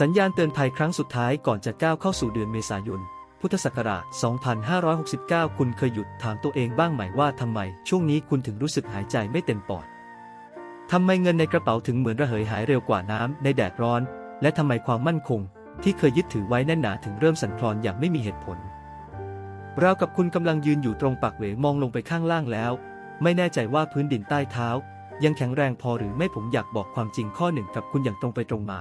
สัญญาณเตือนภัยครั้งสุดท้ายก่อนจะก้าวเข้าสู่เดือนเมษายน พุทธศักราช 2569 คุณเคยหยุดถามตัวเองบ้างไหมว่าทำไม ช่วงนี้คุณถึงรู้สึกหายใจไม่เต็มปอด ทำไมเงินในกระเป๋าถึงเหมือนระเหยหายเร็วกว่าน้ำในแดดร้อน และทำไมความมั่นคง ที่เคยยึดถือไว้แน่นหนาถึงเริ่มสั่นคลอนอย่างไม่มีเหตุผลราวกับคุณกำลังยืนอยู่ตรงปากเหวมองลงไปข้างล่างแล้ว ไม่แน่ใจว่าพื้นดินใต้เท้า ยังแข็งแรงพอหรือไม่ผมอยากบอกความจริงข้อหนึ่งกับคุณอย่างตรงไปตรงมา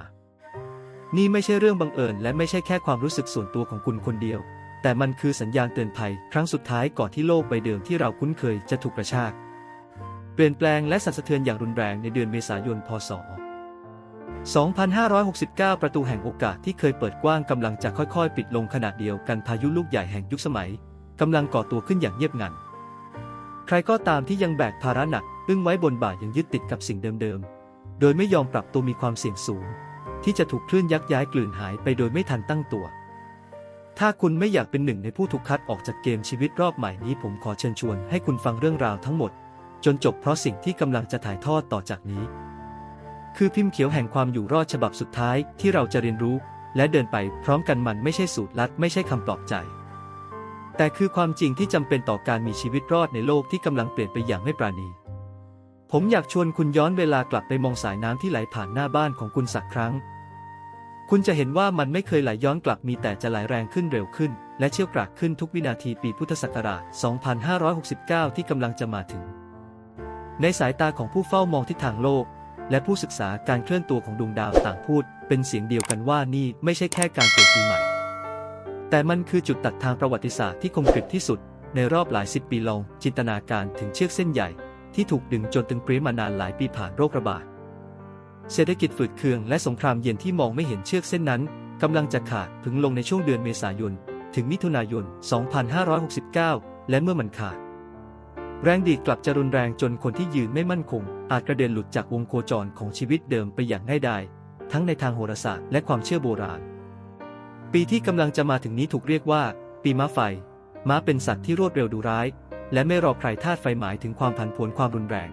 นี่ไม่ใช่เรื่องบังเอิญและไม่ใช่แค่ความรู้สึกส่วนตัวของคุณคนเดียว แต่มันคือสัญญาณเตือนภัย ครั้งสุดท้ายก่อนที่โลกใบเดิมที่เราคุ้นเคยจะถูกกระชาก เปลี่ยนแปลงและสั่นสะเทือนอย่างรุนแรงในเดือนเมษายน พศ 2569 ประตูแห่งโอกาสที่เคยเปิดกว้างกำลังจะค่อยๆ ปิดลงขณะเดียวกันพายุลูกใหญ่แห่งยุคสมัยกำลังก่อตัวขึ้นอย่างเงียบงัน ใครก็ตามที่ยังแบกภาระหนักอึ้งไว้บนบ่ายังยึดติดกับสิ่งเดิมๆ โดยไม่ยอมปรับตัวมีความเสี่ยงสูง ที่จะถูกคลื่นยักย้ายกลืนหายไปโดยไม่ทันตั้งตัว ถ้าคุณไม่อยากเป็นหนึ่งในผู้ถูกคัดออกจากเกมชีวิตรอบใหม่นี้ผมขอเชิญชวนให้คุณฟังเรื่องราวทั้งหมด จนจบเพราะสิ่งที่กำลังจะถ่ายทอดต่อจากนี้ คือพิมพ์เขียวแห่งความอยู่รอดฉบับสุดท้ายที่เราจะเรียนรู้ และเดินไปพร้อมกันมันไม่ใช่สูตรลัดไม่ใช่คำปลอบใจ แต่คือความจริงที่จำเป็นต่อการมีชีวิตรอดในโลกที่กำลังเปลี่ยนไปอย่างไม่ปราณี ผมอยากชวนคุณย้อนเวลากลับไปมองสายน้ำที่ไหลผ่านหน้าบ้านของคุณสักครั้ง คุณจะเห็นว่ามันไม่เคยไหลย้อนกลับมีแต่จะไหลแรงขึ้นเร็วขึ้น และเชี่ยวกรากขึ้นทุกวินาทีปีพุทธศักราช 2569 ที่กำลังจะมาถึง ในสายตาของผู้เฝ้ามองทิศทางโลก และผู้ศึกษาการเคลื่อนตัวของดวงดาวต่างพูด เป็นเสียงเดียวกันว่านี่ไม่ใช่แค่การเกิดปีใหม่ แต่มันคือจุดตัดทางประวัติศาสตร์ที่คมกริบที่สุด ในรอบหลายสิบปีลองจินตนาการถึงเชือกเส้นใหญ่ ที่ถูกดึงจนตึงเปรี้ยมานานหลายปีผ่านโรคระบาด เศรษฐกิจฝืดเคืองและสงครามเย็นที่มองไม่เห็นเชือกเส้นนั้นกำลังจะขาดถึงลงในช่วงเดือนเมษายน ถึงมิถุนายน 2569 และเมื่อมันขาด แรงดีดกลับจะรุนแรงจนคนที่ยืนไม่มั่นคง อาจกระเด็นหลุดจากวงโคจรของชีวิตเดิมไปอย่างง่ายดายทั้งในทางโหราศาสตร์และความเชื่อโบราณ ปีที่กำลังจะมาถึงนี้ถูกเรียกว่า ปีม้าไฟ ม้าเป็นสัตว์ที่รวดเร็วดุร้าย และไม่รอใครธาตุไฟหมายถึงความผันผวนความรุนแรง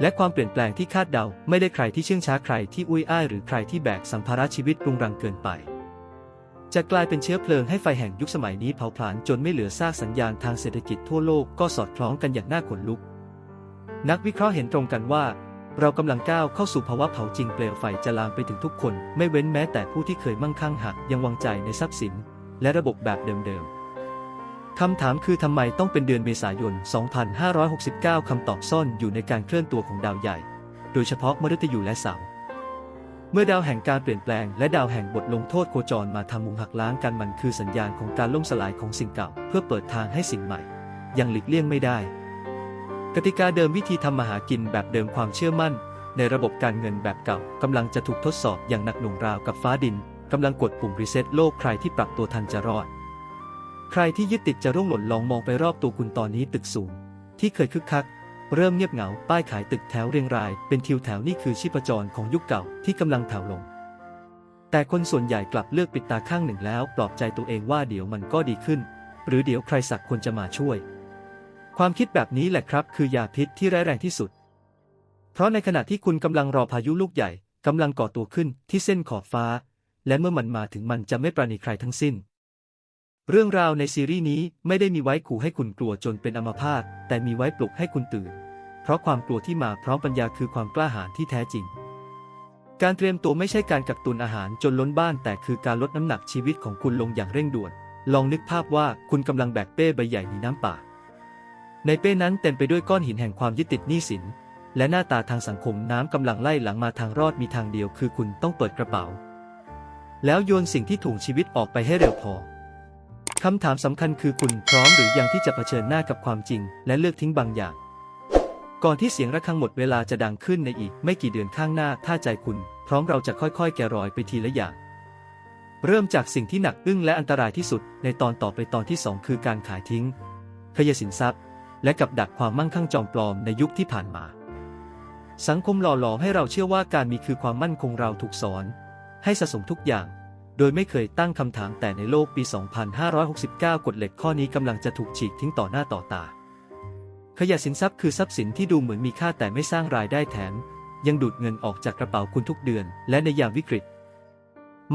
และความเปลี่ยนแปลงที่คาดเดา ไม่ได้ใครที่เชื่องช้าใครที่อุ้ยอ้ายหรือใครที่แบกสัมภาระชีวิตรุงรังเกินไป จะกลายเป็นเชื้อเพลิงให้ไฟแห่งยุคสมัยนี้เผาผลาญจนไม่เหลือซากสัญญาณทางเศรษฐกิจทั่วโลกก็สอดคล้องกันอย่างน่าขนลุก นักวิเคราะห์เห็นตรงกันว่า เรากำลังก้าวเข้าสู่ภาวะเผาจริงเปลวไฟจะลามไปถึงทุกคน ไม่เว้นแม้แต่ผู้ที่เคยมั่งคั่งหักยังวางใจในทรัพย์สิน และระบบแบบเดิมๆ คำถามคือทำไมต้องเป็นเดือนเมษายน 2569 คำตอบซ่อนอยู่ในการเคลื่อนตัวของดาวใหญ่ โดยเฉพาะมฤตยูและเสาร์เมื่อดาวแห่งการเปลี่ยนแปลงและดาวแห่งบทลงโทษโคจรมาทำมุมหักล้างกันมันคือสัญญาณของการล่มสลายของสิ่งเก่า เพื่อเปิดทางให้สิ่งใหม่ ยังหลีกเลี่ยงไม่ได้ กติกาเดิมวิธีทำมาหากินแบบเดิมความเชื่อมั่น ในระบบการเงินแบบเก่ากำลังจะถูกทดสอบอย่างหนักหน่วงราวกับฟ้าดินกำลังกดปุ่มรีเซ็ตโลกใครที่ปรับตัวทันจะรอด ใครที่ยึดติดจะร่วงหล่นลองมองไปรอบตัวคุณตอนนี้ตึกสูง ที่เคยคึกคัก เริ่มเงียบเหงา ป้ายขายตึกแถวเรียงราย เป็นทิวแถวนี่คือชีพจรของยุคเก่าที่กำลังแผ่วลง แต่คนส่วนใหญ่กลับเลือกปิดตาข้างหนึ่งแล้วปลอบใจตัวเองว่าเดี๋ยวมันก็ดีขึ้น หรือเดี๋ยวใครสักคนจะมาช่วย ความคิดแบบนี้แหละครับ คือยาพิษที่ร้ายแรงที่สุด เพราะในขณะที่คุณกำลังรอพายุลูกใหญ่กำลังก่อตัวขึ้นที่เส้นขอบฟ้า และเมื่อมันมาถึงมันจะไม่ปราณีใครทั้งสิ้น เรื่องราวในซีรีส์นี้ไม่ได้มีไว้ขู่ให้คุณกลัวจนเป็นอัมพาตแต่มีไว้ปลุกให้คุณตื่น เพราะความกลัวที่มาพร้อมปัญญาคือความกล้าหาญที่แท้จริง การเตรียมตัวไม่ใช่การกักตุนอาหารจนล้นบ้าน แต่คือการลดน้ำหนักชีวิตของคุณลงอย่างเร่งด่วน ลองนึกภาพว่าคุณกำลังแบกเป้ใบใหญ่หนีน้ำป่า ในเป้นั้นเต็มไปด้วยก้อนหินแห่งความยึดติดหนี้สิน และหน้าตาทางสังคมน้ำกำลังไล่หลังมาทางรอดมีทางเดียว คือคุณต้องเปิดกระเป๋า แล้วโยนสิ่งที่ถ่วงชีวิตออกไปให้เร็วพอ คำถามสำคัญคือคุณพร้อมหรือยังที่จะเผชิญหน้ากับความจริง และเลือกทิ้งบางอย่าง ก่อนที่เสียงระฆังหมดเวลาจะดังขึ้นในอีก ไม่กี่เดือนข้างหน้าถ้าใจคุณ พร้อมเราจะค่อยๆ แกะรอยไปทีละอย่าง เริ่มจากสิ่งที่หนักอึ้งและอันตรายที่สุด ในตอนต่อไปตอนที่สองคือการขายทิ้งขยสินทรัพย์ และกับดักความมั่งคั่งจอมปลอมในยุคที่ผ่านมา สังคมหล่อหลอมให้เราเชื่อว่าการมีคือความมั่นคงเราถูกสอน ให้สะสมทุกอย่าง โดยไม่เคยตั้งคำถามแต่ในโลกปี 2569 กฎเหล็กข้อนี้กำลังจะถูกฉีกทิ้งต่อหน้าต่อตา ขยะสินทรัพย์คือทรัพย์สินที่ดูเหมือนมีค่าแต่ไม่สร้างรายได้แถม ยังดูดเงินออกจากกระเป๋าคุณทุกเดือน และในยามวิกฤต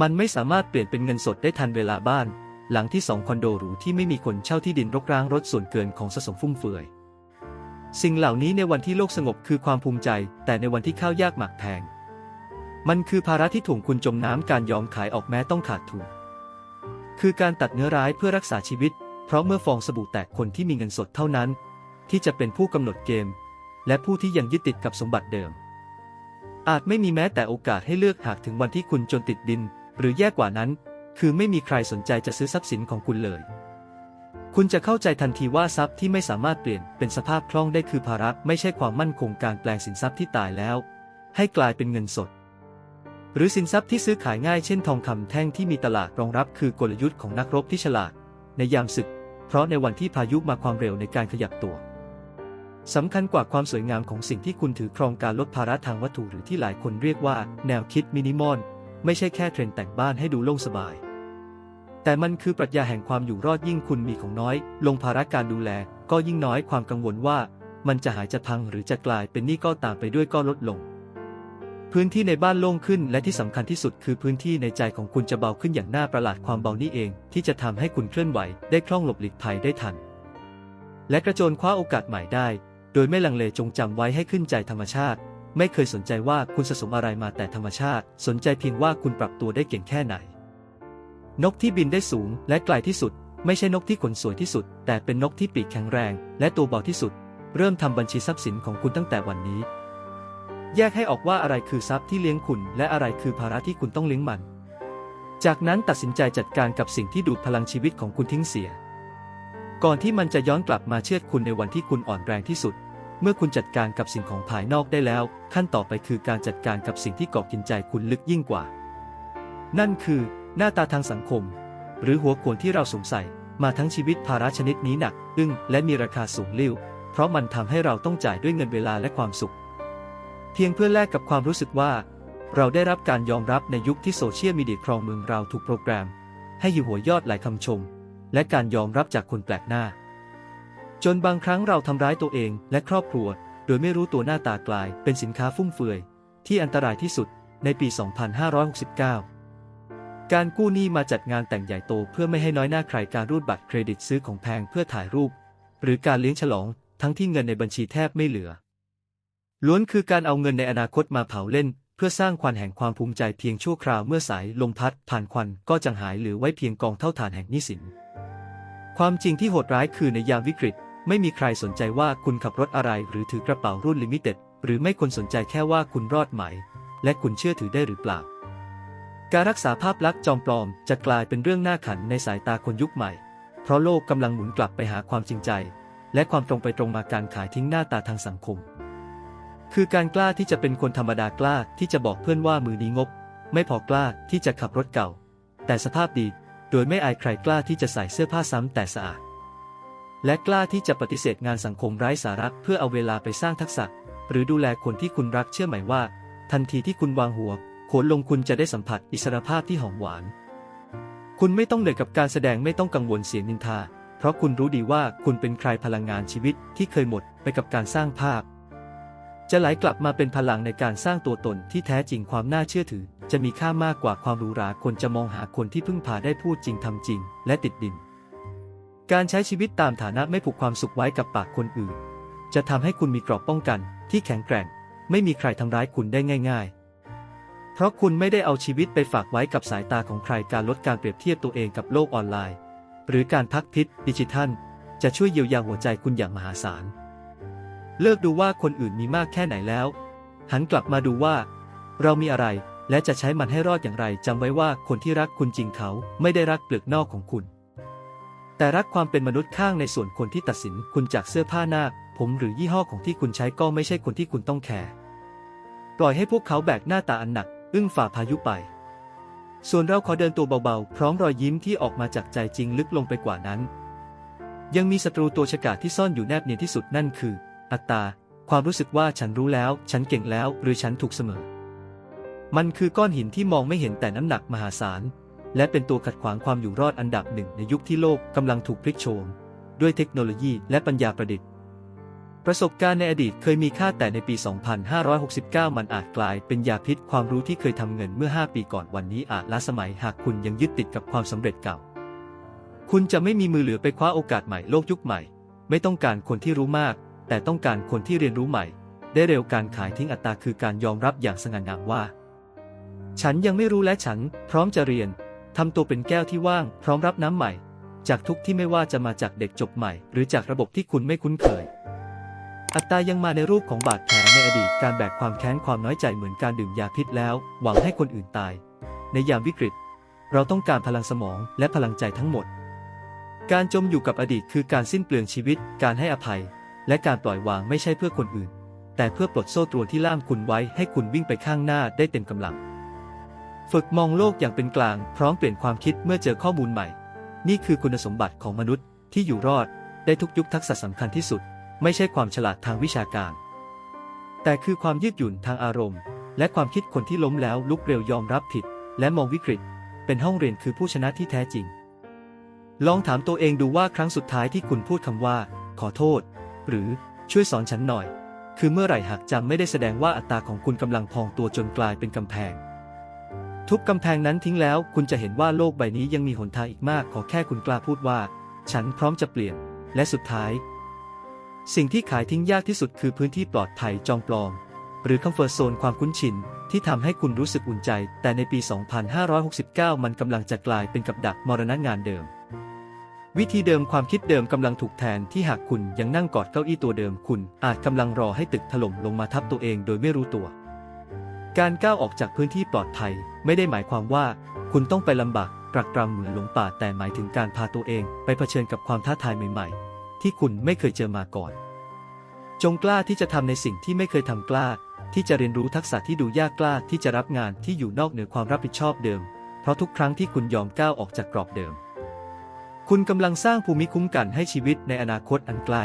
มันไม่สามารถเปลี่ยนเป็นเงินสดได้ทันเวลาบ้าน หลังที่สองคอนโดหรูที่ไม่มีคนเช่าที่ดินรกร้างรถส่วนเกินของสะสมฟุ่มเฟือยสิ่งเหล่านี้ในวันที่โลกสงบคือความภูมิใจ แต่ในวันที่ข้าวยากหมากแพง มันคือภาระที่ถ่วงคุณจมน้ำการยอมขายออกแม้ต้องขาดทุน คือการตัดเนื้อร้ายเพื่อรักษาชีวิต เพราะเมื่อฟองสบู่แตกคนที่มีเงินสดเท่านั้น ที่จะเป็นผู้กำหนดเกม และผู้ที่ยังยึดติดกับสมบัติเดิม อาจไม่มีแม้แต่โอกาสให้เลือกหากถึงวันที่คุณจนติดดิน หรือแย่กว่านั้น คือไม่มีใครสนใจจะซื้อทรัพย์สินของคุณเลย คุณจะเข้าใจทันทีว่าทรัพย์ที่ไม่สามารถเปลี่ยนเป็นสภาพคล่องได้คือภาระไม่ใช่ความมั่นคงการแปลงสินทรัพย์ที่ตายแล้ว ให้กลายเป็นเงินสด หรือสินทรัพย์ที่ซื้อขายง่ายเช่นทองคำแท่งที่มีตลาดรองรับคือกลยุทธ์ของนักรบที่ฉลาด ในยามศึก เพราะในวันที่พายุมาความเร็วในการขยับตัวสำคัญกว่าความสวยงามของสิ่งที่คุณถือครองการลดภาระทางวัตถุหรือที่หลายคนเรียกว่า แนวคิดมินิมอลไม่ใช่แค่เทรนด์แต่งบ้านให้ดูโล่งสบาย แต่มันคือปรัชญาแห่งความอยู่รอดยิ่งคุณมีของน้อย ลงภาระการดูแล ก็ยิ่งน้อยความกังวลว่า มันจะหายจะพังหรือจะกลายเป็นหนี้ก็ตามไปด้วยก็ลดลง พื้นที่ในบ้านโล่งขึ้นและที่สำคัญที่สุดคือพื้นที่ในใจของคุณจะเบาขึ้นอย่างน่าประหลาดความเบานี้เอง ที่จะทำให้คุณเคลื่อนไหวได้คล่องหลบหลีกภัยได้ทัน และกระโจนคว้าโอกาสใหม่ได้ โดยไม่ลังเลจงจำไว้ให้ขึ้นใจธรรมชาติ ไม่เคยสนใจว่าคุณสะสมอะไรมาแต่ธรรมชาติ สนใจเพียงว่าคุณปรับตัวได้เก่งแค่ไหน นกที่บินได้สูงและไกลที่สุด ไม่ใช่นกที่ขนสวยที่สุด แต่เป็นนกที่ปีกแข็งแรง และตัวเบาที่สุด เริ่มทำบัญชีทรัพย์สินของคุณตั้งแต่วันนี้ แยกให้ออกว่าอะไรคือทรัพย์ที่เลี้ยงคุณ และอะไรคือภาระที่คุณต้องเลี้ยงมัน จากนั้นตัดสินใจจัดการกับสิ่งที่ดูดพลังชีวิตของคุณทิ้งเสีย ก่อนที่มันจะย้อนกลับมาเชือดคุณในวันที่คุณอ่อนแรงที่สุด เมื่อคุณจัดการกับสิ่งของภายนอกได้แล้ว ขั้นต่อไปคือการจัดการกับสิ่งที่เกาะกินใจคุณลึกยิ่งกว่า นั่นคือ หน้าตาทางสังคม หรือหัวโขนที่เราสวมใส่มาทั้งชีวิตภาระชนิดนี้หนัก อึ้งและมีราคาสูงลิ่วเพราะมันทำให้เราต้องจ่ายด้วยเงินเวลาและความสุข เพียงเพื่อแลกกับความรู้สึกว่า เราได้รับการยอมรับในยุคที่โซเชียลมีเดียครองเมืองเราถูกโปรแกรม ให้อยู่หัวยอดหลายคำชม และการยอมรับจากคนแปลกหน้า จนบางครั้งเราทำร้ายตัวเองและครอบครัว โดยไม่รู้ตัวหน้าตากลาย เป็นสินค้าฟุ่มเฟือย ที่อันตรายที่สุดในปี 2569 การกู้หนี้มาจัดงานแต่งใหญ่โตเพื่อไม่ให้น้อยหน้าใครการรูดบัตรเครดิตซื้อของแพงเพื่อถ่ายรูป หรือการเลี้ยงฉลองทั้งที่เงินในบัญชีแทบไม่เหลือ ล้วนคือการเอาเงินในอนาคตมาเผาเล่น เพื่อสร้างควันแห่งความภูมิใจเพียงชั่วคราวเมื่อสายลมพัดผ่านควันก็จางหายเหลือไว้เพียงกองเท่าฐานแห่งนี้สิน ความจริงที่โหดร้ายคือในยามวิกฤต ไม่มีใครสนใจว่าคุณขับรถอะไรหรือถือกระเป๋ารุ่นลิมิเต็ดหรือไม่คนสนใจแค่ว่าคุณรอดไหม และคุณเชื่อถือได้หรือเปล่า การรักษาภาพลักษณ์จอมปลอมจะกลายเป็นเรื่องน่าขันในสายตาคนยุคใหม่ เพราะโลกกำลังหมุนกลับไปหาความจริงใจ และความตรงไปตรงมาการขายทิ้งหน้าตาทางสังคม คือการกล้าที่จะเป็นคนธรรมดากล้าที่จะบอกเพื่อนว่ามือนี้งบ ไม่พอกล้าที่จะขับรถเก่า แต่สภาพดี โดยไม่อายใครกล้าที่จะใส่เสื้อผ้าซ้ำแต่สะอาด และกล้าที่จะปฏิเสธงานสังคมไร้สาระเพื่อเอาเวลาไปสร้างทักษะ หรือดูแลคนที่คุณรักเชื่อไหมว่า ทันทีที่คุณวางหัวโขนลงคุณจะได้สัมผัสอิสรภาพที่หอมหวาน คุณไม่ต้องเหนื่อยกับการแสดงไม่ต้องกังวลเสียงนินทา เพราะคุณรู้ดีว่าคุณเป็นใครพลังงานชีวิตที่เคยหมดไปกับการสร้างภาพ จะไหลกลับมาเป็นพลังในการสร้างตัวตนที่แท้จริงความน่าเชื่อถือ จะมีค่ามากกว่าความหรูหราคนจะมองหาคนที่พึ่งพาได้พูดจริงทำจริง และติดดิน การใช้ชีวิตตามฐานะไม่ผูกความสุขไว้กับปากคนอื่น จะทำให้คุณมีกรอบป้องกัน ที่แข็งแกร่ง ไม่มีใครทำร้ายคุณได้ง่าย ๆ เพราะคุณไม่ได้เอาชีวิตไปฝากไว้กับสายตาของใครการลดการเปรียบเทียบตัวเองกับโลกออนไลน์ หรือการพักพิษดิจิทัล จะช่วยเยียวยาหัวใจคุณอย่างมหาศาล เลิกดูว่าคนอื่นมีมากแค่ไหนแล้ว หันกลับมาดูว่า เรามีอะไร และจะใช้มันให้รอดอย่างไรจำไว้ว่าคนที่รักคุณจริงเขาไม่ได้รักเปลือกนอกของคุณ แต่รักความเป็นมนุษย์ข้างในส่วนคนที่ตัดสินคุณจากเสื้อผ้าหน้า ผมหรือยี่ห้อของที่คุณใช้ก็ไม่ใช่คนที่คุณต้องแคร์ปล่อยให้พวกเขาแบกหน้าตาอันหนัก อึ้งฝ่าพายุไป ส่วนเราขอเดินตัวเบาๆ พร้อมรอยยิ้มที่ออกมาจากใจจริงลึกลงไปกว่านั้น ยังมีศัตรูตัวฉกาจที่ซ่อนอยู่แนบเนียนที่สุดนั่นคือ อัตตา ความรู้สึกว่าฉันรู้แล้ว ฉันเก่งแล้ว หรือฉันถูกเสมอ มันคือก้อนหินที่มองไม่เห็นแต่น้ำหนักมหาศาล และเป็นตัวขัดขวางความอยู่รอดอันดับหนึ่งในยุคที่โลกกำลังถูกพลิกโฉมด้วยเทคโนโลยีและปัญญาประดิษฐ์ ประสบการณ์ในอดีตเคยมีค่าแต่ในปี 2569 มันอาจกลายเป็นยาพิษความรู้ที่เคยทำเงินเมื่อ 5 ปีก่อนวันนี้อาจล้าสมัยหากคุณยังยึดติดกับความสำเร็จเก่า คุณจะไม่มีมือเหลือไปคว้าโอกาสใหม่โลกยุคใหม่ ไม่ต้องการคนที่รู้มาก แต่ต้องการคนที่เรียนรู้ใหม่ ได้เร็วการขายทิ้งอัตราคือการยอมรับอย่างสง่างามว่า ฉันยังไม่รู้และฉันพร้อมจะเรียนทำตัวเป็นแก้วที่ว่างพร้อมรับน้ำใหม่ จากทุกที่ไม่ว่าจะมาจากเด็กจบใหม่ หรือจากระบบที่คุณไม่คุ้นเคย อัตตายังมาในรูปของบาดแผลในอดีตการแบกความแค้นความน้อยใจเหมือนการดื่มยาพิษแล้ว หวังให้คนอื่นตาย ในยามวิกฤต เราต้องการพลังสมองและพลังใจทั้งหมด การจมอยู่กับอดีตคือการสิ้นเปลืองชีวิต การให้อภัย และการปล่อยวางไม่ใช่เพื่อคนอื่น แต่เพื่อปลดโซ่ตรวนที่ล่ามคุณไว้ให้คุณวิ่งไปข้างหน้าได้เต็มกำลัง ฝึกมองโลกอย่างเป็นกลาง พร้อมเปลี่ยนความคิดเมื่อเจอข้อมูลใหม่ นี่คือคุณสมบัติของมนุษย์ที่อยู่รอดได้ทุกยุคทักษะสำคัญที่สุด ไม่ใช่ความฉลาดทางวิชาการ แต่คือความยืดหยุ่นทางอารมณ์ และความคิดคนที่ล้มแล้วลุกเร็วยอมรับผิด และมองวิกฤต เป็นห้องเรียนคือผู้ชนะที่แท้จริง ลองถามตัวเองดูว่าครั้งสุดท้ายที่คุณพูดคำว่า ขอโทษ หรือช่วยสอนฉันหน่อย คือเมื่อไหร่หากจำไม่ได้แสดงว่าอัตราของคุณกำลังพองตัวจนกลายเป็นกำแพง ทุบกำแพงนั้นทิ้งแล้ว คุณจะเห็นว่าโลกใบนี้ยังมีหนทางอีกมาก ขอแค่คุณกล้าพูดว่า ฉันพร้อมจะเปลี่ยน และสุดท้าย สิ่งที่ขายทิ้งยากที่สุดคือพื้นที่ปลอดภัยจอมปลอม หรือคอมฟอร์ทโซนความคุ้นชินที่ทำให้คุณรู้สึกอุ่นใจ แต่ในปี 2569 มันกำลังจะกลายเป็นกับดักมรณะงานเดิม วิธีเดิมความคิดเดิมกำลังถูกแทนที่หากคุณยังนั่งกอดเก้าอี้ตัวเดิมคุณ อาจกำลังรอให้ตึกถล่มลงมาทับตัวเองโดยไม่รู้ตัว การก้าวออกจากพื้นที่ปลอดภัย ไม่ได้หมายความว่า คุณต้องไปลำบากตรักตรำเหมือนหลงป่าแต่หมายถึงการพาตัวเองไปเผชิญกับความท้าทายใหม่ ๆ ที่คุณไม่เคยเจอมาก่อน จงกล้าที่จะทำในสิ่งที่ไม่เคยทำกล้า ที่จะเรียนรู้ทักษะที่ดูยากกล้าที่จะรับงานที่อยู่นอกเหนือความรับผิดชอบเดิม เพราะทุกครั้งที่คุณยอมก้าวออกจากกรอบเดิม คุณกำลังสร้างภูมิคุ้มกันให้ชีวิตในอนาคตอันไกล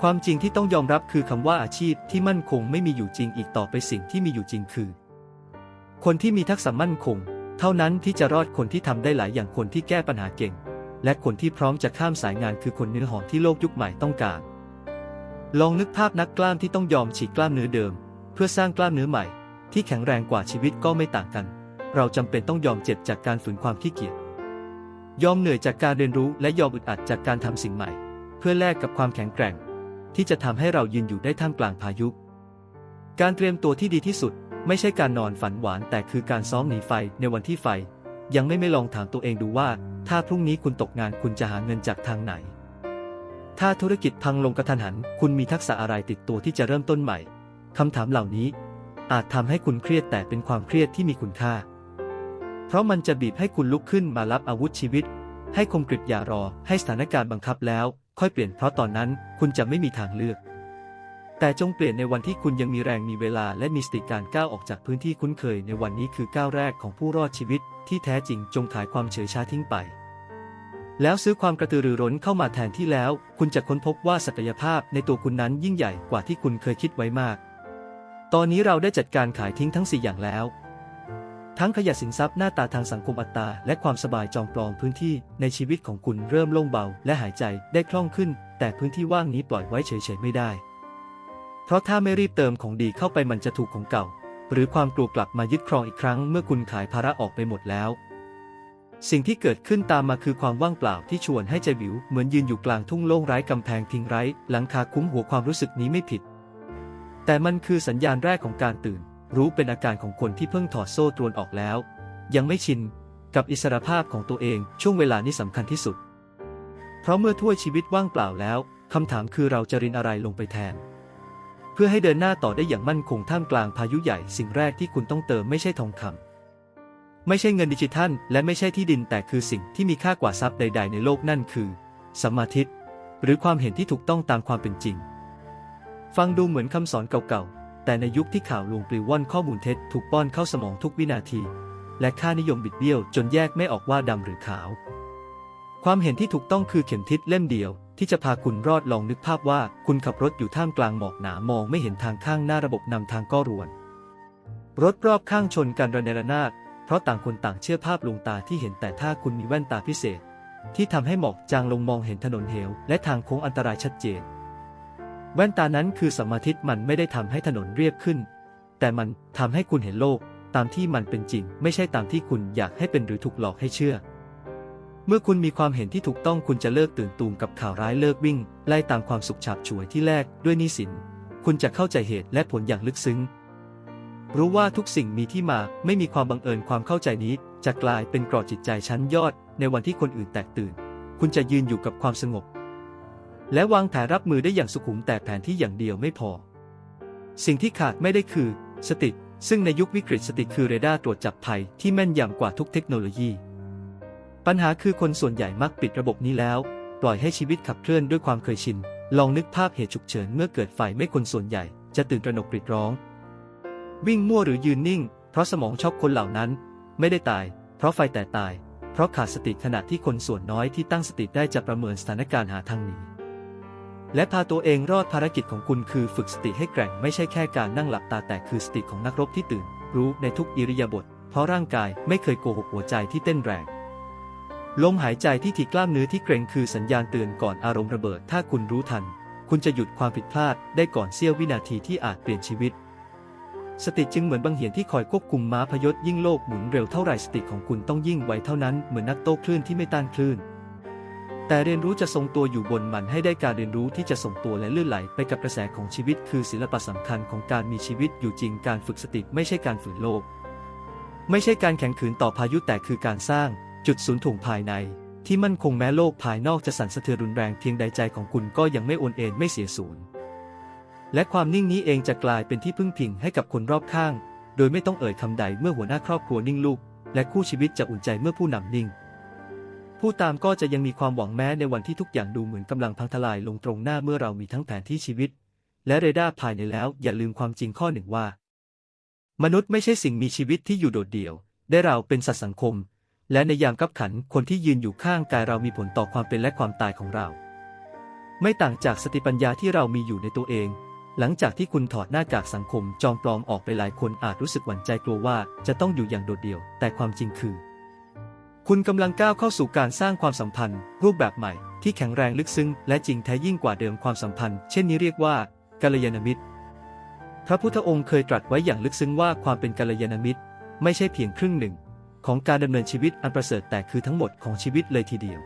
ความจริงที่ต้องยอมรับคือคำว่าอาชีพที่มั่นคงไม่มีอยู่จริงอีกต่อไปสิ่งที่มีอยู่จริงคือ คนที่มีทักษะมั่นคง เท่านั้นที่จะรอดคนที่ทำได้หลายอย่างคนที่แก้ปัญหาเก่ง และคนที่พร้อมจะข้ามสายงานคือคนเนื้อหอมที่โลกยุคใหม่ต้องการ ลองนึกภาพนักกล้ามที่ต้องยอมฉีกกล้ามเนื้อเดิม เพื่อสร้างกล้ามเนื้อใหม่ ที่แข็งแรงกว่าชีวิตก็ไม่ต่างกัน เราจำเป็นต้องยอมเจ็บจากการฝืนความขี้เกียจ ยอมเหนื่อยจากการเรียนรู้และยอมอึดอัดจากการทำสิ่งใหม่ เพื่อแลกกับความแข็งแกร่ง ที่จะทำให้เรายืนอยู่ได้ท่ามกลางพายุ การเตรียมตัวที่ดีที่สุด ไม่ใช่การนอนฝันหวานแต่คือการซ้อมหนีไฟในวันที่ไฟ ยังไม่ไม่ลองถามตัวเองดูว่า ถ้าพรุ่งนี้คุณตกงานคุณจะหาเงินจากทางไหน ถ้าธุรกิจพังลงกระทันหัน คุณมีทักษะอะไรติดตัวที่จะเริ่มต้นใหม่คำถามเหล่านี้ อาจทำให้คุณเครียดแต่เป็นความเครียดที่มีคุณค่า เพราะมันจะบีบให้คุณลุกขึ้นมารับอาวุธชีวิต ให้คมกริบอย่ารอ ให้สถานการณ์บังคับแล้ว ค่อยเปลี่ยนเพราะตอนนั้นคุณจะไม่มีทางเลือก แต่จงเปลี่ยนในวันที่คุณยังมีแรงมีเวลาและมีสติการก้าวออกจากพื้นที่คุ้นเคยในวันนี้คือก้าวแรกของผู้รอดชีวิต ที่แท้จริงจงขายความเฉยชาทิ้งไป แล้วซื้อความกระตือรือร้นเข้ามาแทนที่แล้ว คุณจะค้นพบว่าศักยภาพในตัวคุณนั้นยิ่งใหญ่กว่าที่คุณเคยคิดไว้มาก ตอนนี้เราได้จัดการขายทิ้งทั้ง4อย่างแล้ว ทั้งขยะสินทรัพย์หน้าตาทางสังคมอัตราและความสบายจอมปลอมพื้นที่ในชีวิตของคุณเริ่มโล่งเบาและหายใจได้คล่องขึ้น แต่พื้นที่ว่างนี้ปล่อยไว้เฉยๆไม่ได้ เพราะถ้าไม่รีบเติมของดีเข้าไปมันจะถูกของเก่า หรือความกลัวกลับมายึดครองอีกครั้งเมื่อคุณขายภาระออกไปหมดแล้ว สิ่งที่เกิดขึ้นตามมาคือความว่างเปล่าที่ชวนให้ใจวิว เหมือนยืนอยู่กลางทุ่งโล่งไร้กำแพงทิ้งไร้ หลังคาคุ้มหัวความรู้สึกนี้ไม่ผิด แต่มันคือสัญญาณแรกของการตื่น รู้เป็นอาการของคนที่เพิ่งถอดโซ่ตรวนออกแล้ว ยังไม่ชินกับอิสรภาพของตัวเองช่วงเวลานี้สำคัญที่สุด เพราะเมื่อถ้วยชีวิตว่างเปล่าแล้วคำถามคือเราจะรินอะไรลงไปแทน เพื่อให้เดินหน้าต่อได้อย่างมั่นคงท่ามกลางพายุใหญ่สิ่งแรกที่คุณต้องเติมไม่ใช่ทองคำไม่ใช่เงินดิจิทัล และไม่ใช่ที่ดินแต่คือสิ่งที่มีค่ากว่าทรัพย์ใด ๆ ในโลกนั่นคือสมมาธิหรือความเห็นที่ถูกต้องตามความเป็นจริง ฟังดูเหมือนคำสอนเก่าๆ แต่ในยุคที่ข่าวลวงปลิวว่อนข้อมูลเท็จถูกป้อนเข้าสมองทุกวินาที และค่านิยมบิดเบี้ยวจนแยกไม่ออกว่าดำหรือขาว ความเห็นที่ถูกต้องคือเข็มทิศเล่มเดียว ที่จะพาคุณรอดลองนึกภาพว่าคุณขับรถอยู่ท่ามกลางหมอกหนามองไม่เห็นทางข้างหน้าระบบนำทางก็รวน รถรอบข้างชนกันระเนระนาดเพราะต่างคนต่างเชื่อภาพลวงตาที่เห็นแต่ถ้าคุณมีแว่นตาพิเศษ ที่ทำให้หมอกจางลงมองเห็นถนนเหว และทางโค้งอันตรายชัดเจน แว่นตานั้นคือสมมาธิมันไม่ได้ทำให้ถนนเรียบขึ้น แต่มันทำให้คุณเห็นโลกตามที่มันเป็นจริง ไม่ใช่ตามที่คุณอยากให้เป็นหรือถูกหลอกให้เชื่อ เมื่อคุณมีความเห็นที่ถูกต้องคุณจะเลิกตื่นตูมกับข่าวร้ายเลิกวิ่ง ไล่ตามความสุขฉาบฉวยที่แลกด้วยนี้สิน คุณจะเข้าใจเหตุและผลอย่างลึกซึ้ง รู้ว่าทุกสิ่งมีที่มาไม่มีความบังเอิญความเข้าใจนี้ จะกลายเป็นกรอบจิตใจชั้นยอด ในวันที่คนอื่นแตกตื่น คุณจะยืนอยู่กับความสงบ และวางแผนรับมือได้อย่างสุขุมแต่แผนที่อย่างเดียวไม่พอ สิ่งที่ขาดไม่ได้คือ สติ ซึ่งในยุควิกฤตสติคือเรดาร์ตรวจจับภัยที่แม่นยำกว่าทุกเทคโนโลยี ปัญหาคือคนส่วนใหญ่มักปิดระบบนี้แล้ว ปล่อยให้ชีวิตขับเคลื่อนด้วยความเคยชิน ลองนึกภาพเหตุฉุกเฉินเมื่อเกิดไฟไม่คนส่วนใหญ่ จะตื่นตระหนกกรีดร้อง วิ่งมั่วหรือยืนนิ่ง เพราะสมองช็อกคนเหล่านั้น ไม่ได้ตาย เพราะไฟแต่ตาย เพราะขาดสติขณะที่คนส่วนน้อยที่ตั้งสติได้จะประเมินสถานการณ์หาทางหนี และพาตัวเองรอดภารกิจของคุณคือฝึกสติให้แกร่งไม่ใช่แค่การนั่งหลับตาแต่คือสติของนักรบที่ตื่น รู้ในทุกอิริยาบถเพราะร่างกายไม่เคยโกหกหัวใจที่เต้นแรงลมหายใจที่ถี่กล้ามเนื้อที่เกร็งคือสัญญาณเตือนก่อนอารมณ์ระเบิด ถ้าคุณรู้ทัน คุณจะหยุดความผิดพลาดได้ก่อนเสี้ยววินาทีที่อาจเปลี่ยนชีวิต สติจึงเหมือนบังเหียนที่คอยควบคุมม้าพยศยิ่งโลกหมุนเร็วเท่าไหร่สติของคุณต้องยิ่งไวเท่านั้นเหมือนนักโต้คลื่นที่ไม่ต้านคลื่น แต่เรียนรู้จะทรงตัวอยู่บนมันให้ได้การเรียนรู้ที่จะส่งตัวและลื่นไหลไปกับกระแสของชีวิต คือศิลปะสำคัญของการมีชีวิตอยู่จริงการฝึกสติไม่ใช่การฝืนโลก ไม่ใช่การแข่งขืนต่อพายุแต่คือการสร้าง จุดศูนย์ถ่วงภายใน ที่มั่นคงแม้โลกภายนอกจะสั่นสะเทือนรุนแรงเพียงใดใจของคุณก็ยังไม่โอนเอ็นไม่เสียศูนย์และความนิ่งนี้เองจะกลายเป็นที่พึ่งพิงให้กับคนรอบข้าง โดยไม่ต้องเอ่ยคำใดเมื่อหัวหน้าครอบครัวนิ่งลูก และคู่ชีวิตจะอุ่นใจเมื่อผู้นำนิ่ง ผู้ตามก็จะยังมีความหวังแม้ในวันที่ทุกอย่างดูเหมือนกำลังพังทลายลงตรงหน้าเมื่อเรามีทั้งแผนที่ชีวิต และเรดาร์ภายในแล้วอย่าลืมความจริงข้อหนึ่งว่า มนุษย์ไม่ใช่สิ่งมีชีวิตที่อยู่โดดเดี่ยว ได้เราเป็นสัตว์สังคม และในยามกับขันคนที่ยืนอยู่ข้างกายเรามีผลต่อความเป็นและความตายของเรา ไม่ต่างจากสติปัญญาที่เรามีอยู่ในตัวเอง หลังจากที่คุณถอดหน้ากากสังคมจอมปลอมออกไปหลายคนอาจรู้สึกหวั่นใจกลัวว่าจะต้องอยู่อย่างโดดเดี่ยว แต่ความจริงคือ คุณกำลังก้าวเข้าสู่การสร้างความสัมพันธ์ รูปแบบใหม่ ที่แข็งแรงลึกซึ้งและจริงแท้ยิ่งกว่าเดิมความสัมพันธ์ เช่นนี้เรียกว่ากัลยาณมิตร พระพุทธองค์เคยตรัสไว้อย่างลึกซึ้งว่าความเป็นกัลยาณมิตร ไม่ใช่เพียงครึ่งหนึ่ง ของการดำเนินชีวิตอันประเสริฐแต่คือทั้งหมดของชีวิตเลยทีเดียว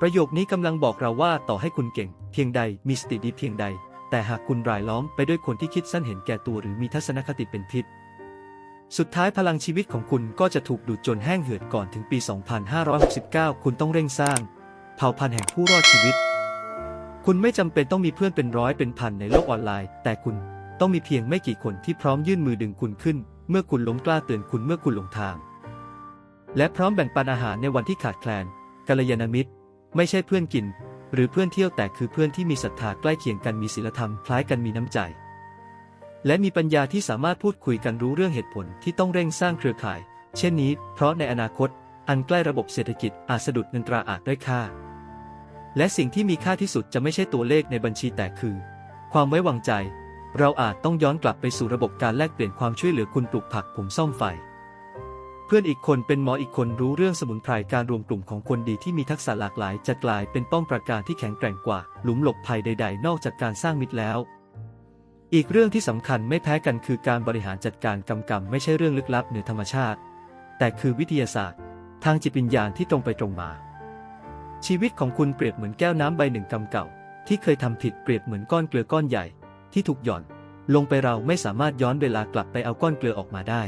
ประโยคนี้กำลังบอกเราว่าต่อให้คุณเก่ง เพียงใดมีสติดีเพียงใด แต่หากคุณรายล้อมไปด้วยคนที่คิดสั้นเห็นแก่ตัวหรือมีทัศนคติเป็นพิษ สุดท้ายพลังชีวิตของคุณก็จะถูกดูดจนแห้งเหือดก่อนถึงปี 2569 คุณต้องเร่งสร้าง เผ่าพันธุ์แห่งผู้รอดชีวิต คุณไม่จำเป็นต้องมีเพื่อนเป็นร้อยเป็นพันในโลกออนไลน์ แต่คุณต้องมีเพียงไม่กี่คนที่พร้อมยื่นมือดึงคุณขึ้น เมื่อคุณล้มกล้าเตือนคุณเมื่อคุณหลงทาง และพร้อมแบ่งปันอาหารในวันที่ขาดแคลนกัลยาณมิตร ไม่ใช่เพื่อนกิน หรือเพื่อนเที่ยวแต่คือเพื่อนที่มีศรัทธาใกล้เคียงกันมีศีลธรรมคล้ายกันมีน้ำใจ และมีปัญญาที่สามารถพูดคุยกันรู้เรื่องเหตุผลที่ต้องเร่งสร้างเครือข่าย เช่นนี้ เพราะในอนาคต อันใกล้ระบบเศรษฐกิจอาจสะดุดเงินตราอาจด้อยค่า และสิ่งที่มีค่าที่สุดจะไม่ใช่ตัวเลขในบัญชีแต่คือ ความไว้วางใจ เราอาจต้องย้อนกลับไปสู่ระบบการแลกเปลี่ยนความช่วยเหลือคุณปลูกผักผมซ่อมไฟ เพื่อนอีกคนเป็นหมออีกคนรู้เรื่องสมุนไพรการรวมกลุ่มของคนดีที่มีทักษะหลากหลาย จะกลายเป็นป้อมปราการที่แข็งแกร่งกว่า หลุมหลบภัยใด ๆ นอกจากการสร้างมิตรแล้ว อีกเรื่องที่สำคัญไม่แพ้กันคือการบริหารจัดการกำกำไม่ใช่เรื่องลึกลับเหนือธรรมชาติ แต่คือวิทยาศาสตร์ ทางจิตวิญญาณที่ตรงไปตรงมา ชีวิตของคุณเปรียบเหมือนแก้วน้ำใบหนึ่งกำเก่า ที่เคยทำผิดเปรียบเหมือนก้อนเกลือก้อนใหญ่ ที่ถูกหย่อน ลงไปเราไม่สามารถย้อนเวลากลับไปเอาก้อนเกลือออกมาได้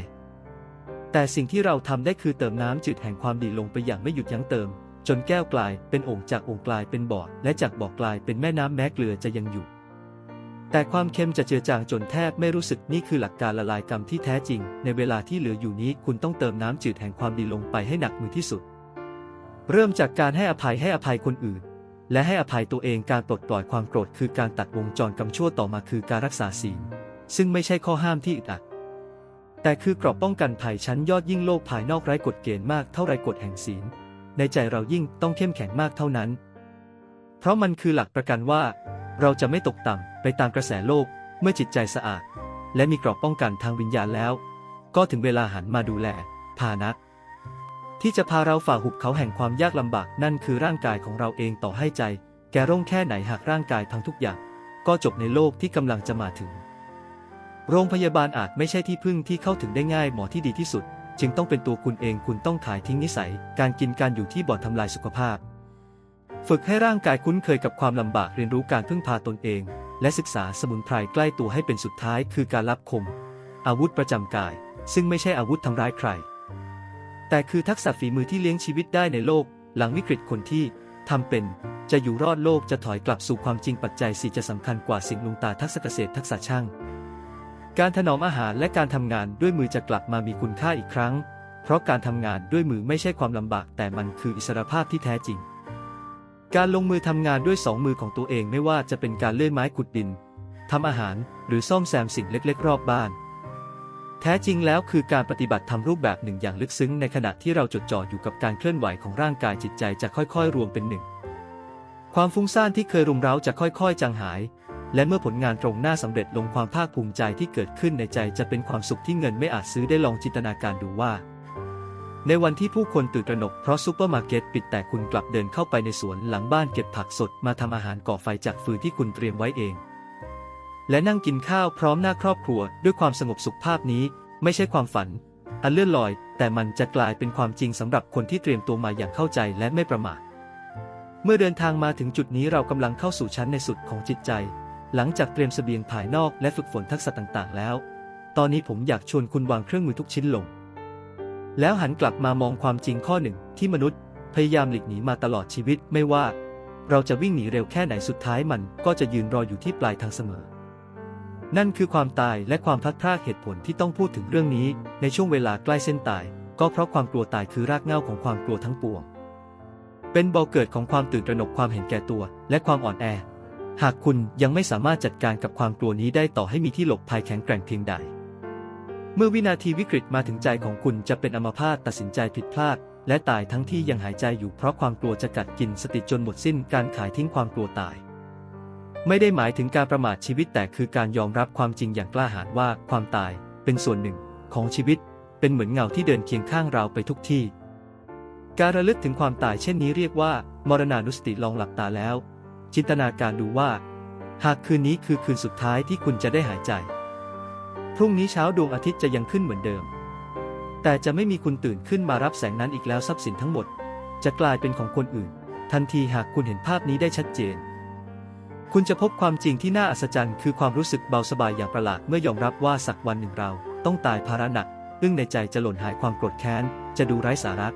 แต่สิ่งที่เราทำได้คือเติมน้ำจืดแห่งความดีลงไปอย่างไม่หยุดยั้งเติม จนแก้วกลายเป็นโอ่งจากโอ่งกลายเป็นบ่อและจากบ่อกลายเป็นแม่น้ำแม้เกลือจะยังอยู่ แต่ความเค็มจะเจือจางจนแทบไม่รู้สึกนี่คือหลักการละลายกรรมที่แท้จริง ในเวลาที่เหลืออยู่นี้คุณต้องเติมน้ำจืดแห่งความดีลงไปให้หนักมือที่สุด เริ่มจากการให้อภัยให้อภัยคนอื่น และให้อภัยตัวเองการปลดปล่อยความโกรธคือการตัดวงจรกรรมชั่วต่อมาคือการรักษาศีลซึ่งไม่ใช่ข้อห้ามที่อึดอัดแต่คือกรอบป้องกันภัยชั้นยอดยิ่งโลกภายนอกไร้กฎเกณฑ์มากเท่าไรกฎแห่งศีลในใจเรายิ่งต้องเข้มแข็งมากเท่านั้น เพราะมันคือหลักประกันว่า เราจะไม่ตกต่ำไปตามกระแสโลกเมื่อจิตใจสะอาด และมีกรอบป้องกันทางวิญญาณแล้ว ก็ถึงเวลาหันมาดูแลพานะที่จะพาเราฝ่าหุบเขาแห่งความยากลำบากนั่นคือร่างกายของเราเองต่อให้ใจ แกร่งแค่ไหนหากร่างกายพังทุกอย่าง ก็จบในโลกที่กำลังจะมาถึง โรงพยาบาลอาจไม่ใช่ที่พึ่งที่เข้าถึงได้ง่ายหมอที่ดีที่สุด จึงต้องเป็นตัวคุณเองคุณต้องขายทิ้งนิสัย การกินการอยู่ที่บ่อนทำลายสุขภาพ ฝึกให้ร่างกายคุ้นเคยกับความลำบากเรียนรู้การพึ่งพาตนเอง และศึกษาสมุนไพรใกล้ตัวให้เป็นสุดท้ายคือการรับคม อาวุธประจำกาย ซึ่งไม่ใช่อาวุธทำร้ายใคร แต่คือทักษะฝีมือที่เลี้ยงชีวิตได้ในโลก หลังวิกฤตคนที่ทำเป็น จะอยู่รอดโลกจะถอยกลับสู่ความจริงปัจจัยสี่จะสำคัญกว่าสิ่งลุงตาทักษะเกษตรทักษะช่าง การถนอมอาหารและการทำงานด้วยมือจะกลับมามีคุณค่าอีกครั้ง เพราะการทำงานด้วยมือไม่ใช่ความลำบากแต่มันคืออิสรภาพที่แท้จริง การลงมือทำงานด้วยสองมือของตัวเองไม่ว่าจะเป็นการเลื่อยไม้ขุดดินทำอาหารหรือซ่อมแซมสิ่งเล็กๆ รอบบ้าน แท้จริงแล้วคือการปฏิบัติทำรูปแบบหนึ่งอย่างลึกซึ้ง ในขณะที่เราจดจ่ออยู่กับการเคลื่อนไหวของร่างกายจิตใจจะค่อยๆ รวมเป็นหนึ่ง ความฟุ้งซ่านที่เคยรุมเร้าจะค่อยๆ จางหาย และเมื่อผลงานตรงหน้าสำเร็จลงความภาคภูมิใจที่เกิดขึ้นในใจจะเป็นความสุขที่เงินไม่อาจซื้อได้ลองจินตนาการดูว่า ในวันที่ผู้คนตื่นตระหนกเพราะซูเปอร์มาร์เก็ตปิดแต่คุณกลับเดินเข้าไปในสวนหลังบ้านเก็บผักสดมาทำอาหารก่อไฟจากฟืนที่คุณเตรียมไว้เอง และนั่งกินข้าวพร้อมหน้าครอบครัวด้วยความสงบสุขภาพนี้ ไม่ใช่ความฝัน อันเลื่อนลอย แต่มันจะกลายเป็นความจริงสำหรับคนที่เตรียมตัวมาอย่างเข้าใจและไม่ประมาทเมื่อเดินทางมาถึงจุดนี้เรากำลังเข้าสู่ชั้นในสุดของจิตใจ หลังจากเตรียมเสบียงภายนอกและฝึกฝนทักษะต่างๆ แล้ว ตอนนี้ผมอยากชวนคุณวางเครื่องมือทุกชิ้นลง แล้วหันกลับมามองความจริงข้อหนึ่งที่มนุษย์ พยายามหลีกหนีมาตลอดชีวิตไม่ว่า เราจะวิ่งหนีเร็วแค่ไหนสุดท้ายมันก็จะยืนรออยู่ที่ปลายทางเสมอ นั่นคือความตายและความพลัดพรากเหตุผลที่ต้องพูดถึงเรื่องนี้ ในช่วงเวลาใกล้เส้นตาย ก็เพราะความกลัวตายคือรากเหง้าของความกลัวทั้งปวง เป็นบ่อเกิดของความตื่นตระหนกความเห็นแก่ตัว และความอ่อนแอ หากคุณยังไม่สามารถจัดการกับความกลัวนี้ได้ต่อให้มีที่หลบภัยแข็งแกร่งเพียงใด เมื่อวินาทีวิกฤตมาถึงใจของคุณจะเป็นอัมพาตตัดสินใจผิดพลาด และตายทั้งที่ยังหายใจอยู่เพราะความกลัวจะกัดกินสติจนหมดสิ้นการขายทิ้งความกลัวตาย ไม่ได้หมายถึงการประมาทชีวิตแต่คือการยอมรับความจริงอย่างกล้าหาญว่าความตายเป็นส่วนหนึ่งของชีวิต เป็นเหมือนเงาที่เดินเคียงข้างเราไปทุกที่ การระลึกถึงความตายเช่นนี้เรียกว่า มรณานุสติลองหลับตาแล้ว จินตนาการดูว่า หากคืนนี้คือคืนสุดท้ายที่คุณจะได้หายใจ พรุ่งนี้เช้าดวงอาทิตย์จะยังขึ้นเหมือนเดิม แต่จะไม่มีคุณตื่นขึ้นมารับแสงนั้นอีกแล้วทรัพย์สินทั้งหมด จะกลายเป็นของคนอื่น ทันทีหากคุณเห็นภาพนี้ได้ชัดเจน คุณจะพบความจริงที่น่าอัศจรรย์ คือความรู้สึกเบาสบายอย่างประหลาดเมื่อยอมรับว่าสักวันหนึ่งเรา ต้องตายภาระหนักอึ้งในใจจะหล่นหายความโกรธแค้น จะดูไร้สาระ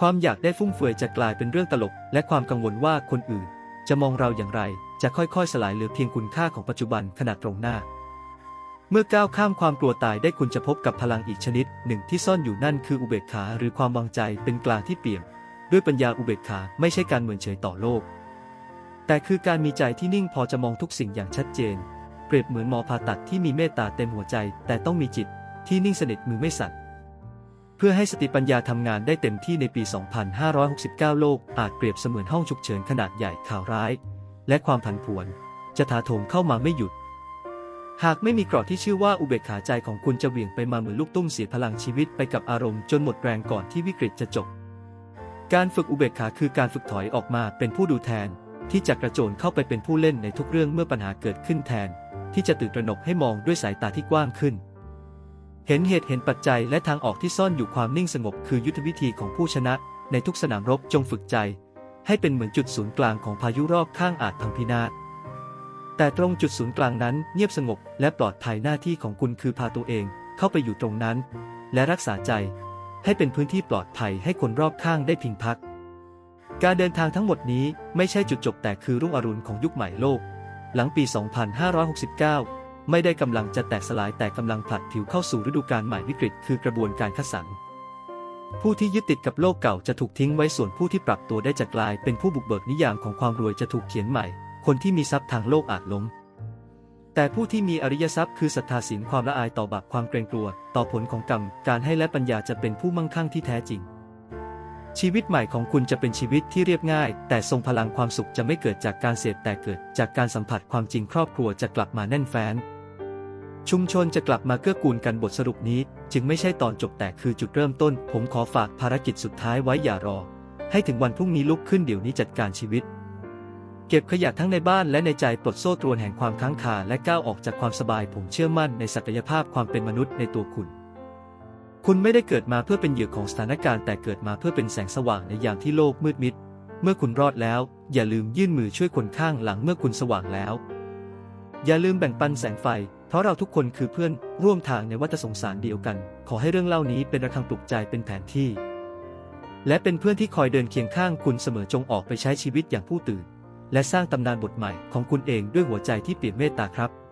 ความอยากได้ฟุ่มเฟือยจะกลายเป็นเรื่องตลก และความกังวลว่าคนอื่น จะมองเราอย่างไร จะค่อยๆ สลายเหลือเพียงคุณค่าของปัจจุบันขณะตรงหน้า เมื่อก้าวข้ามความกลัวตายได้คุณจะพบกับพลังอีกชนิดหนึ่งที่ซ่อนอยู่นั่นคืออุเบกขาหรือความวางใจเป็นกลางที่เปี่ยม ด้วยปัญญาอุเบกขาไม่ใช่การเหมือนเฉยต่อโลก แต่คือการมีใจที่นิ่งพอจะมองทุกสิ่งอย่างชัดเจน เปรียบเหมือนหมอผ่าตัดที่มีเมตตาเต็มหัวใจ แต่ต้องมีจิตที่นิ่งสนิทมือไม่สั่นเพื่อให้สติปัญญาทำงานได้เต็มที่ในปี 2569 โลกอาจเปรียบเสมือนห้องฉุกเฉินขนาดใหญ่ข่าวร้าย และความผันผวน จะถาโถมเข้ามาไม่หยุด หากไม่มีกรอบที่ชื่อว่าอุเบกขาใจของคุณจะเหวี่ยงไปมาเหมือนลูกตุ้มเสียพลังชีวิตไปกับอารมณ์จนหมดแรงก่อนที่วิกฤตจะจบ การฝึกอุเบกขาคือการฝึกถอยออกมาเป็นผู้ดูแทน ที่จะกระโจนเข้าไปเป็นผู้เล่นในทุกเรื่องเมื่อปัญหาเกิดขึ้นแทน ที่จะตื่นตระหนกให้มองด้วยสายตาที่กว้างขึ้น เห็นเหตุเห็นปัจจัยและทางออกที่ซ่อนอยู่ความนิ่งสงบคือยุทธวิธีของผู้ชนะ ในทุกสนามรบจงฝึกใจ ให้เป็นเหมือนจุดศูนย์กลางของพายุรอบข้างอาจพังพินาศ แต่ตรงจุดศูนย์กลางนั้นเงียบสงบและปลอดภัยหน้าที่ของคุณคือพาตัวเองเข้าไปอยู่ตรงนั้น และรักษาใจ ให้เป็นพื้นที่ปลอดภัยให้คนรอบข้างได้พิงพัก การเดินทางทั้งหมดนี้ไม่ใช่จุดจบแต่คือรุ่งอรุณของยุคใหม่โลก หลังปี 2569 ไม่ได้กำลังจะแตกสลายแต่กำลังผลัดผิวเข้าสู่ฤดูกาลใหม่วิกฤต คือกระบวนการคัดสรรผู้ที่ยึดติดกับโลกเก่าจะถูกทิ้งไว้ส่วนผู้ที่ปรับตัวได้จะกลายเป็นผู้บุกเบิกนิยามของความรวยจะถูกเขียนใหม่ คนที่มีทรัพย์ทางโลกอาจล้ม แต่ผู้ที่มีอริยทรัพย์คือศรัทธาศีลความละอายต่อบาปความเกรงกลัว ต่อผลของกรรม การให้และปัญญาจะเป็นผู้มั่งคั่งที่แท้จริง ชีวิตใหม่ของคุณจะเป็นชีวิตที่เรียบง่าย แต่ทรงพลังความสุขจะไม่เกิดจากการเสพแต่เกิด จากการสัมผัสความจริงครอบครัวจะกลับมาแน่นแฟ้น ชุมชนจะกลับมาเกื้อกูลกันบทสรุปนี้ จึงไม่ใช่ตอนจบแต่คือจุดเริ่มต้น ผมขอฝากภารกิจสุดท้ายไว้อย่ารอ ให้ถึงวันพรุ่งนี้ลุกขึ้นเดี๋ยวนี้จัดการชีวิต เก็บขยะทั้งในบ้านและในใจปลดโซ่ตรวนแห่งความค้างคาและก้าวออกจากความสบายผมเชื่อมั่นในศักยภาพความเป็นมนุษย์ในตัวคุณ คุณไม่ได้เกิดมาเพื่อเป็นเหยื่อของสถานการณ์แต่เกิดมาเพื่อเป็นแสงสว่างในยามที่โลกมืดมิด เมื่อคุณรอดแล้ว อย่าลืมยื่นมือช่วยคนข้างหลังเมื่อคุณสว่างแล้ว อย่าลืมแบ่งปันแสงไฟ เพราะเราทุกคนคือเพื่อนร่วมทางในวัฏสงสารเดียวกัน ขอให้เรื่องเล่านี้เป็นระฆังปลุกใจเป็นแผนที่ และเป็นเพื่อนที่คอยเดินเคียงข้างคุณเสมอจงออกไปใช้ชีวิตอย่างผู้ตื่น และสร้างตำนานบทใหม่ของคุณเองด้วยหัวใจที่เปี่ยมเมตตาครับ